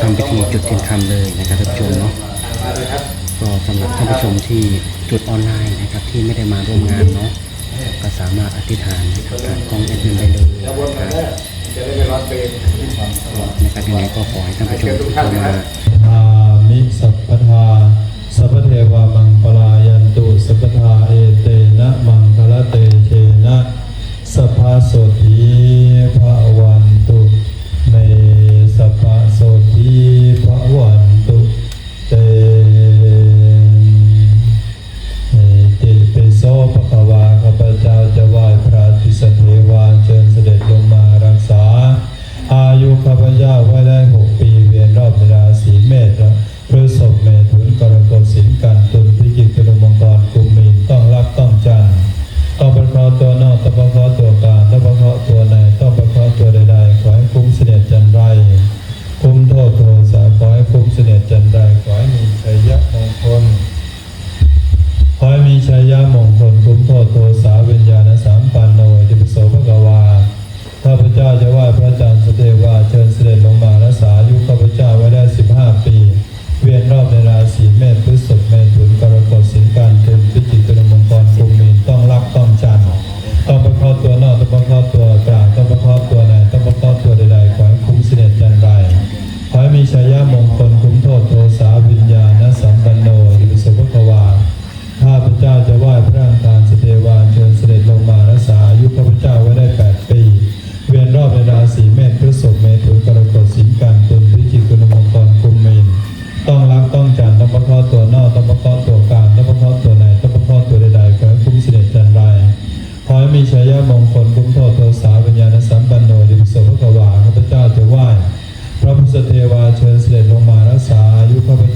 ทำพิธีจุดเทียนคำเลยนะครับท่านผู้ชมเนาะก็สำหรับท่านผู้ชมที่จุดออนไลน์นะครับที่ไม่ได้มาร่วมงานเนาะก็สามารถอธิษฐานนะครับผ่านกล้องแอดมินได้เลยนะครับยังไงก็ขอให้ท่านผู้ชมทุกคนมาอามิสัพพทาสัพเทวามังปลายันตุสัพพทาเอ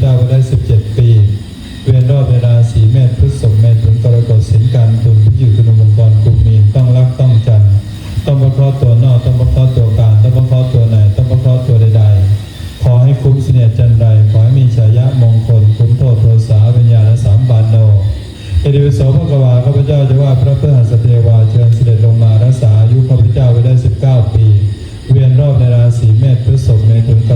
เจ้าก็ได้ 17 ปี เวียนรอบเวลาสีเมษพฤษภเมษถึงกรกฎสินการบุนที่อยู่คุณมงกรกลุ่มีนต้องรักต้องจันต้องบังคับตัวนอกต้องบังคับตัวกลางต้องบังคับตัวไหนต้องบังคับตัวใดๆ ขอให้คุ้มเสนียจันไรขอให้มีฉายะมงคลคุ้มโทษโทสาวิญญาณสามบานโนเอดิวโสพระกวาข้าพเจ้าจะว่าพระเพื่อหัสเทวาเชิญเสด็จลงมารักษาอายุข้าพเจ้าไว้ได้ 19 ปี เวียนรอบในราศีเมษพฤษภเมถุนก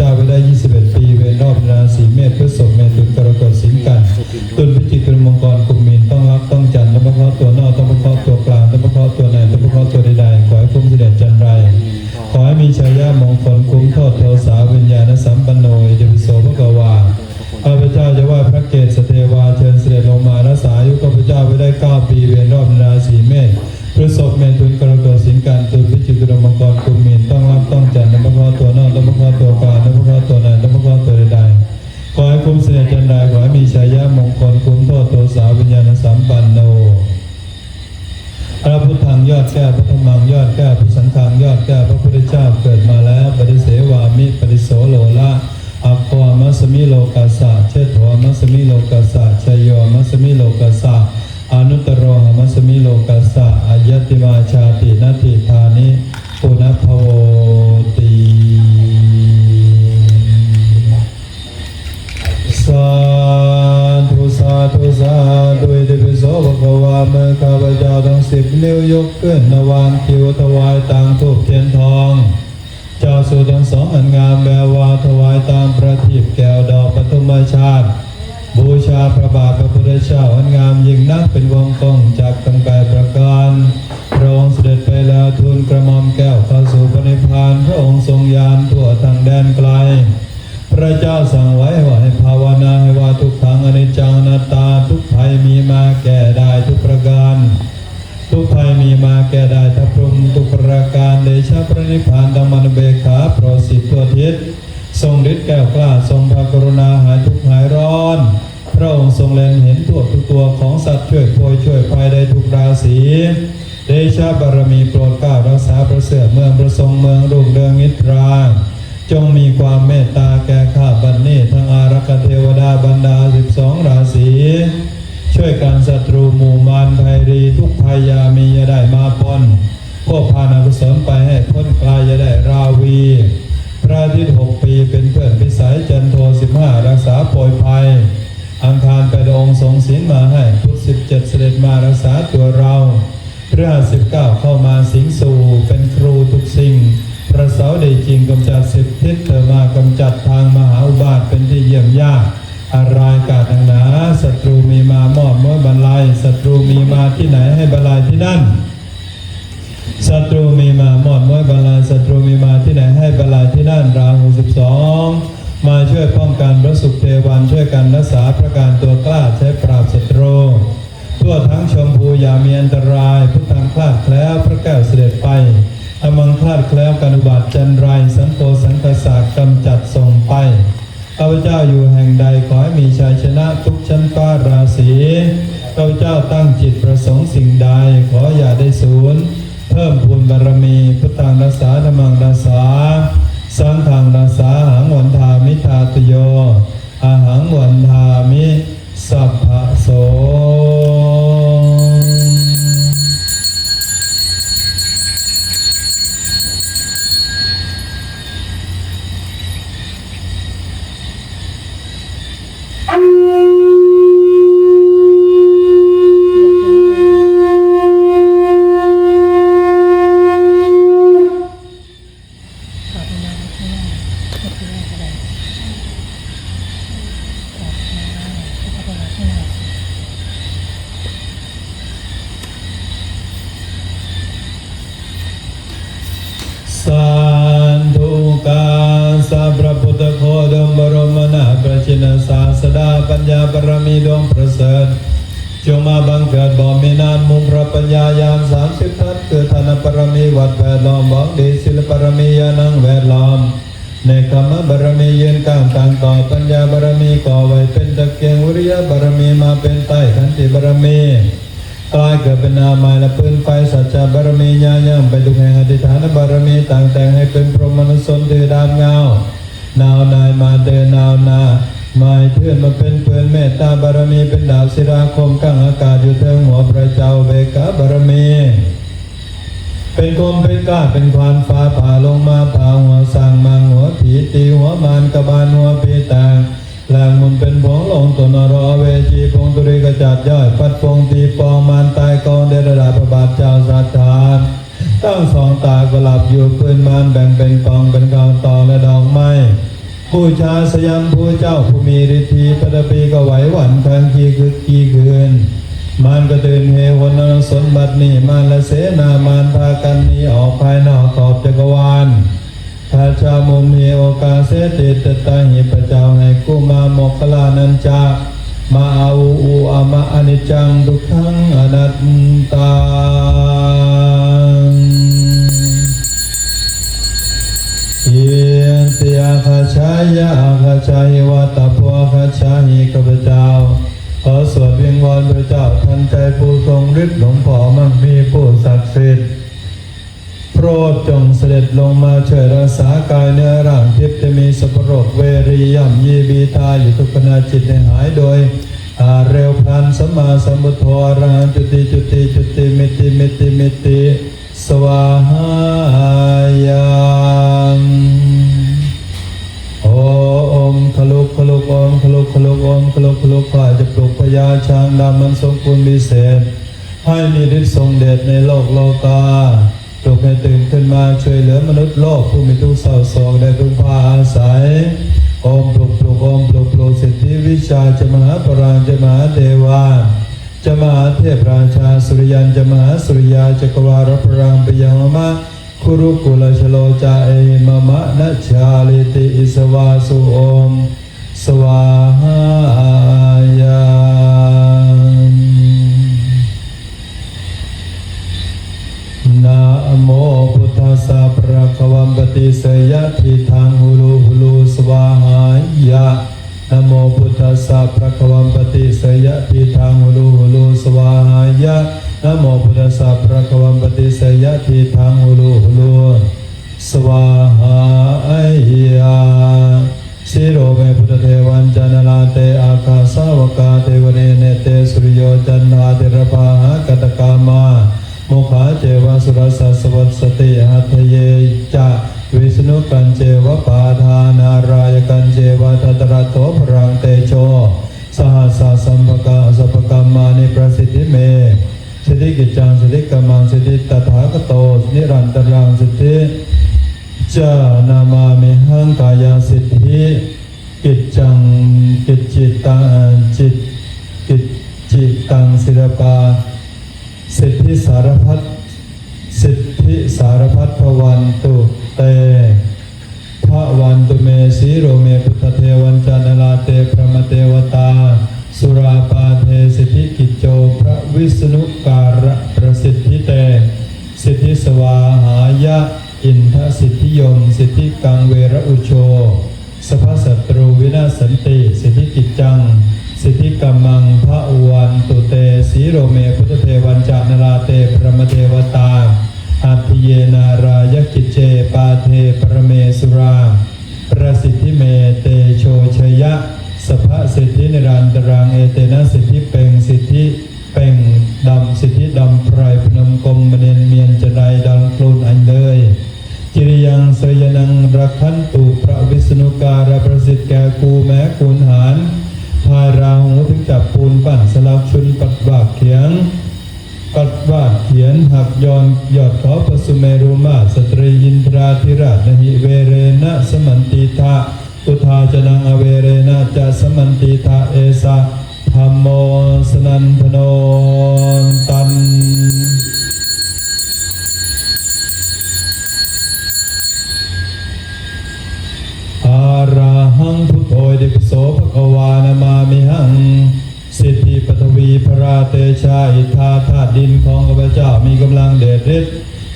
จ้าไปได้ 21 ปีเป็น สัมปันโน พระพุทธังยอดแก้พระธรรมังยอดแก้พระสังฆังยอดแก้พระพุทธเจ้าเกิดมาแล้ว ปฏิเสวามิปฏิโสโลละอัความัสมิโลกัสสะเชตวามัสมิโลกัสสะชยยมัสมิโลกัสสะอนุตรโรหมัสมิโลกัสสะอายติมาชาตินาติธานิปุณพโว มือข้าพเจ้าทั้งสิบนิ้วยกขึ้นนวานคิวถวายตามทุบเทียนทองเจ้าสู่ทั้งสองอันงามแวววาถวายตามประทีปแก้วดอกปฐมชาติ บูชาพระบาทพระพุทธเจ้าอันงามยิ่งนักเป็นวงกล้องจากตั้งแปดประการพระองค์เสด็จไปแล้วทูลกระหม่อมแก้วข้าสู่พระนิพพานพระองค์ทรงยานทั่วทางแดนไกล พระเจ้าสั่งไว้ว่าให้ภาวนาให้ว่าทุกทางอนิจจันาตาทุกภัยมีมาแก่ได้ทุกประการ ทุกภัยมีมาแก่ได้ทัพรมทุกประการเดชะพระนิพพานธรรมนเบขาโปรสิบตัวทิศทรงฤทธิ์แก้วกล้าทรงพระกรุณาหายทุกหายร้อน พระองค์ทรงเล็งเห็นตัวทุกตัวของสัตว์ช่วยโพยช่วยภัยได้ทุกราศีเดชะบารมีโปรดก้ารักษาประเสริฐเมืองประทรงเมืองรุ่งเรืองนิตรา จงมีความเมตตาแก่ข้าบัดนี้ทั้งอารักเทวดาบรรดาสิบสองราศีช่วยกันศัตรูหมู่มารภัยรีทุกภัยยามีอย่าได้มาปนพวกพานากุศลไปให้พ้นกลายอย่าได้ราวี พระอาทิตย์หกปีเป็นเพื่อนพิสัยจันโทสิบห้ารักษาโปรยภัย อังคารแปดองค์ทรงศีลมาให้พุทธสิบเจ็ดเสด็จมารักษาตัวเราพฤหัสสิบเก้าเข้ามาสิงสู่เป็นครูทุกสิ่ง ระเสาร์ได้จริงกำจัดสิบทิศเธอมากำจัดทางมหาอุบาทเป็นที่เยี่ยมยากอะไรกาดหนาศัตรูมีมามอบม้วยบรรลัยศัตรูมีมาที่ไหนให้บรรลัยที่นั่นศัตรูมีมามอดม้วยบาลานศัตรูมีมาที่ไหนให้บาลานที่นั่นราหกสิบสองมาช่วยป้องกันพระสุขเทวันช่วยกันรักษาประการตัวกล้าใช้ปราบศัตรูทั่วทั้งชมพูอย่ามีอันตราย พุทธังคลาดแล้วพระแก้วเสด็จไป อมังคลาดแคล้วกันอุบัติจันไรสังโฆสังกษากกำจัดส่งไปข้าพเจ้าอยู่แห่งใดขอให้มีชัยชนะทุกชั้นฟ้าราศีข้าพเจ้าตั้งจิตประสงค์สิ่งใดขออย่าได้สูญเพิ่มพูนบารมีพุทธังรักษาธรรมังรักษาาปัญญาปรมีดวงประเสริฐจงมาบังเกิดบ่มีนานมุงพระปัญญายานสามสิบทัศคือธนปรมีวัดแวดล้อมบอกดีศิลปรมียานังแวดล้อมในคำบารมียืนกลางต่างต่อปัญญาบารมีก่อไว้เป็นตะเกียงวิริยะบารมีมาเป็นใต้ขันติบารมีกลายเกิดเป็นนามายและปืนไฟสัจจะบารมีญาย่ำไปทุแห่งอธิษฐานบารมีต่างแต่งให้เป็นพรหมนุสนถือดามเงานาว นายมาเดนาวนา หมาเทื่อนมาเป็นปืนเมตตาบารมีเป็นดาบศิราคมกั้งอากาศอยู่เทิงหัวพระเจ้าเบกาบารมี เป็นคมเป็นกล้าเป็นควานฟ้าผ่าลงมาผ่าหัวสร้างมังหัวผีตีหัวมานกระบาลหัวปีตางแหลงมุนเป็นผงลงตนรอเวจีพงตุริกจัดย่อยปัดพงตีปองมานตายกองเดระดาพระบาทเจ้าสัตธานตั้งสองตากหลับอยู่ปืนมานแบ่งเป็นกองเป็นกองตองและดอกไม้ ผู้ชาสยามผู้เจ้าผู้มีฤทธีปฐพีก็ไหวหวั่นคังกีคือกีคืนมานก็ตื่นเฮวนนสนบัดนี้มานและเสนามานพากันนี้ออกภายนอกขอบจักรวาลถ้าชามุมมีโอกาสเสติตตาหิพระเจ้าให้กุมามกขลานันจามาอาอูอูอามาอนิจจังทุกขังอนัตตาเย นเตียคาชายะอาคาชายวัตโพคาชาหิข้าพเจ้าขอสวดวิงวอนพระเจ้าทันใจผู้ทรงฤทธิ์หลวงพ่อมั่งมีผู้ศักดิ์สิทธิ์โปรดจงเสด็จลงมาช่วยรักษากายเนื้อร่างทิพย์จะมีสปรกเวรีย่ำยีบีทาอยู่ทุกขณะจิตให้หายโดยอาเร็วพลันสัมมาสัมพุทโธอรหันจุติจุติจุติมิติมิติมิติสวาหายา มโอมขลุกขลุกโอมขลุกขลุกโอมขลุกขลุฝ่ายจะปลุกพญาช้างดำมันทรงคุณวิเศษ ให้มีฤทธิ์ทรงเดชในโลกโลกาปลุกให้ตื่นขึ้นมาช่วยเหลือมนุษย์โลกผู้มีทุกข์เศร้าโศกได้พึ่งพาอาศัยอมปลุกปลุกอมปลุกปลุกสิทธิวิชาจะมหาปรางจะมหาเทวาจะมหาเทพราชาสุริยันจะมหาสุริยาจักรวาลพรางปยังมะ คุรุกุลชโลจาเอมะมะนะชาลิติอิสวาสุโอมสวาหายามนะโมพุทธทสสะภะคะวัมปติเสยะทิทังหูลูหูลูสวาหายะนะโมพุทธัสสะภะคะวัมปติเสยะทิทังหูลูหูลูสวาหายะนะโมพุทธัสสะภะคะวัมปติเสยะทิทัง ระปาหากตกามาโมขาเจวสุรสัสวัสติหัตถเยจะวิสนุกันเจวปาทานารายกันเจวทัตระโตพรังเตโช สหัสสะสัมภกะสัพกรรมานิประสิทธิเมสิทธิกิจจังสิทธิกรรมังสิทธิตถาคโตนิรันตรังสิทธิจานามามิหังกายสิทธิกิจจังกิจจิตตังจิต ตังศิลปา สิทธิสารพัดสิทธิสารพัดพวันตุเตพระวันตุเมสีโรเมพุทธเทวันจานลาเตพระมเทวตา สุราปาเทสิทธิกิจโจพระวิษณุการะประสิทธิเต สิทธิสวาหายะอินทสิทธิยม สิทธิกังเวระอุโช สภศัตรูวินาสันติ สิทธิกิจจัง สิทธิกัมมังพระอวันตุเตสีโรเมพุทธเทวันจานราเตพระมเทวตาอัติเยนารายกิจเจปาเทปรเมสุราประสิทธิเมเตโชชยะสภะสิทธินิรันตรังเอเตนะสิทธิเปงสิทธิเป่งดำสิทธิดำไพรพนมกรมมเนนเมียนจะไดดังโคลนอันเลยจิริยังสยนังรักขันตุพระวิษณุการะประสิทธิ์แก่กูแม้คูณหาราราหูถึงจับปูนปั่นสลักชุนปัดบากเขียงปัดวาดเขียนหักยอนยอดขอปสุเมรุมาสตรีอินทราธิราชนหิเวเรนะสมันติทาอุทาจนังอเวเรนะจะสมันติทาเอสะธรรมโมสนันทโนตัน อารา หังพุทโธดิปโสภควานามามิหัง สิทธิปฐวีพราเตชาอิทาธาตุดินของข้าพเจ้ามีกำลังเดชฤทธิ์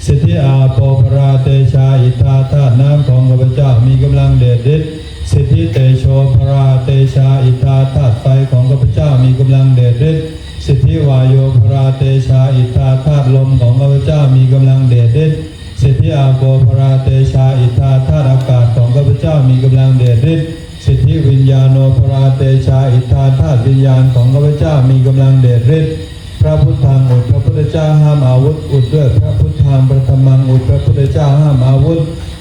สิทธิอาโปพราเตชาอิทาธาตุน้ำของข้าพเจ้ามีกำลังเดชฤทธิ์สิทธิเตโชพราเตชาอิทาธาตุไฟของข้าพเจ้ามีกำลังเดชฤทธิ์สิทธิวายโยพราเตชาอิทาธาตุลมของข้าพเจ้ามีกำลังเดชฤทธิ์ สิทธิอาโปพราเตชาอิทธาธาตุอากาศของข้าพเจ้ามีกำลังเดชฤทธิ์สิทธิวิญญาโนพราเตชาอิทธาธาตุวิญญาณของข้าพเจ้ามีกำลังเดชฤทธิ์พระพุทธังอุดพระพุทธเจ้าห้ามอาวุธ อุดด้วยพระพุทธังพระธรรมังอุดพระพุทธเจ้าห้ามอาวุธ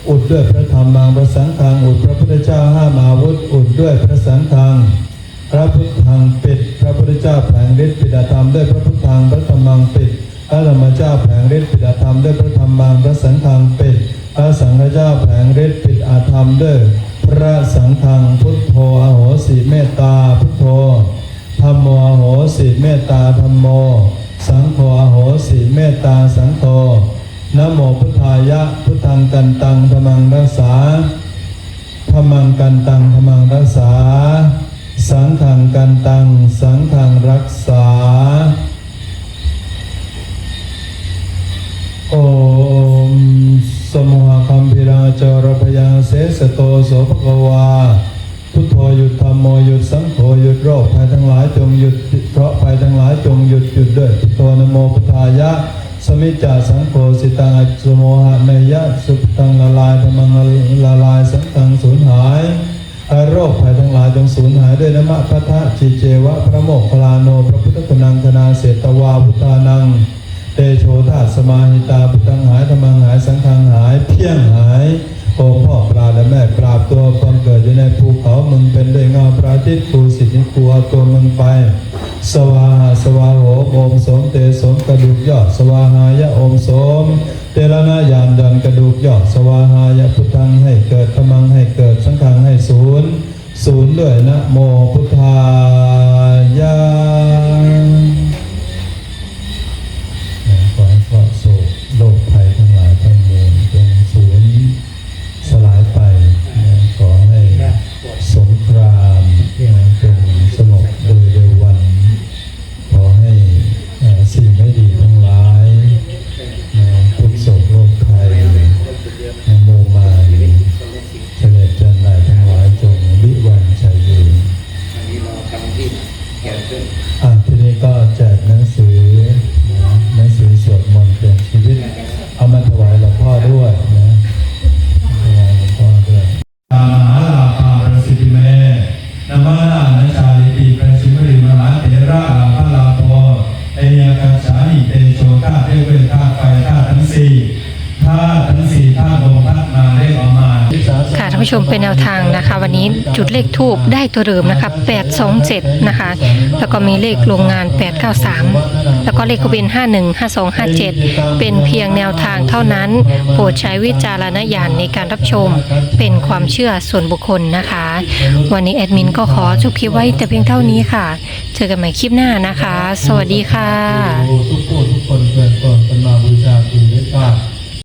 อุดด้วยพระธรรมังพระสังฆังอุดพระพุทธเจ้าห้ามอาวุธ อุดด้วยพระสังฆังพระพุทธังปิด พระพุทธเจ้าแผงฤทธิ์ปิดาธรรมด้วยพระพุทธังพระธรรมังปิด พระธรรมเจ้าแผงฤทธิ์ปิดอาธรรมด้วยพระธรรมังพระสังฆังปิดพระสังฆเจ้าแผงฤทธิ์ปิดอาธรรมด้วยพระสังฆังพุทโธอโหสิเมตตาพุทโธธรรมโมอโหสิเมตตาธรรมโม สังโฆอโหสิเมตตาสังโฆนโมพุทธายะพุทธังกันตังธรรมังรักษาธรรมังกันตังธรรมังรักษา สังขังกันตัง สังขังรักษา โอ มสมุหคัมพิราจารพยังเสสโตโสภควา พุทโธหยุดธรรมโมหยุดสังโฆหยุดโรคภัยทั้งหลายจงหยุดเพราะภัยทั้งหลายจงหยุดหยุดด้วยพุทโธนโมพุทธายะ สมิจจาสังโฆสิตังอจสโมหะเนยะสุตังละลายธรรมังละลายสังตังสูญหายโรคภัยทั้งหลายจงสูญหายด้วยนมะพัทธะจิเจวะพระโมคคัลลาโนพระพุทธกุณังคณาเสตวาพุทธานัง เตโชธาตสมาหิตาพุทธังหายธรรมังหายสังฆังหาย เพียงหายโอพ่อปลาและแม่ปราบตัวความเกิดอยู่ในภูเขามึงเป็นด้วยเงาพระอาทิตย์ภูสิทธิภูเอาตัวมึงไป สวาหาสวาโหโอมสมเตสมกระดูกยอดสวาหายะโอมสมเตระนายานดันกระดูกยอดสวาหายะพุทธังให้เกิดธรรมังให้เกิดสังฆังให้ศูนย์ศูนย์ด้วยนะโมพุทธายะ ค่ะท่านผู้ชมเป็นแนวทางนะคะ วันนี้จุดเลขทูบได้ตัวเดิมนะคะ 827 นะคะ แล้วก็มีเลขโรงงาน 893 แล้วก็เลขทะเบียน515257 เป็นเพียงแนวทางเท่านั้น โปรดใช้วิจารณญาณในการรับชมเป็นความเชื่อส่วนบุคคลนะคะ วันนี้แอดมินก็ขอจบคลิปไว้แต่เพียงเท่านี้ค่ะ เจอกันใหม่คลิปหน้านะคะ สวัสดีค่ะ